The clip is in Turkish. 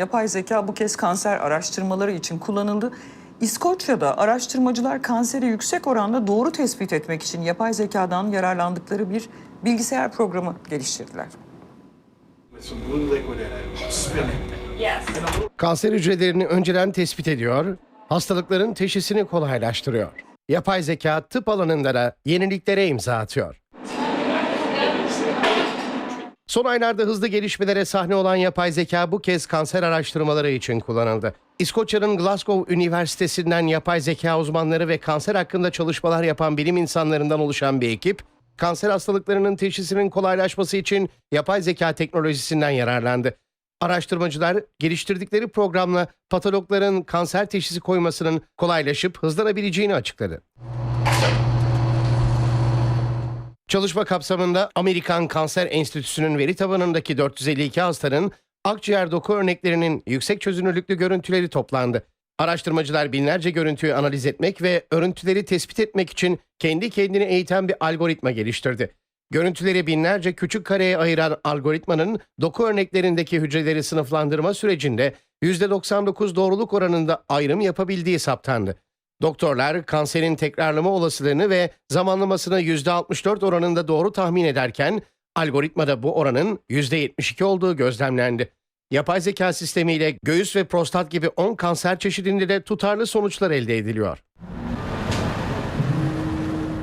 yapay zeka bu kez kanser araştırmaları için kullanıldı. İskoçya'da araştırmacılar kanseri yüksek oranda doğru tespit etmek için yapay zekadan yararlandıkları bir bilgisayar programı geliştirdiler. Kanser hücrelerini önceden tespit ediyor, hastalıkların teşhisini kolaylaştırıyor. Yapay zeka tıp alanında da yeniliklere imza atıyor. Son aylarda hızlı gelişmelere sahne olan yapay zeka bu kez kanser araştırmaları için kullanıldı. İskoçya'nın Glasgow Üniversitesi'nden yapay zeka uzmanları ve kanser hakkında çalışmalar yapan bilim insanlarından oluşan bir ekip, kanser hastalıklarının teşhisinin kolaylaşması için yapay zeka teknolojisinden yararlandı. Araştırmacılar geliştirdikleri programla patologların kanser teşhisi koymasının kolaylaşıp hızlanabileceğini açıkladı. Çalışma kapsamında Amerikan Kanser Enstitüsü'nün veri tabanındaki 452 hastanın akciğer doku örneklerinin yüksek çözünürlüklü görüntüleri toplandı. Araştırmacılar binlerce görüntüyü analiz etmek ve örüntüleri tespit etmek için kendi kendini eğiten bir algoritma geliştirdi. Görüntüleri binlerce küçük kareye ayıran algoritmanın doku örneklerindeki hücreleri sınıflandırma sürecinde %99 doğruluk oranında ayrım yapabildiği saptandı. Doktorlar kanserin tekrarlama olasılığını ve zamanlamasını %64 oranında doğru tahmin ederken algoritmada bu oranın %72 olduğu gözlemlendi. Yapay zeka sistemiyle göğüs ve prostat gibi 10 kanser çeşidinde de tutarlı sonuçlar elde ediliyor.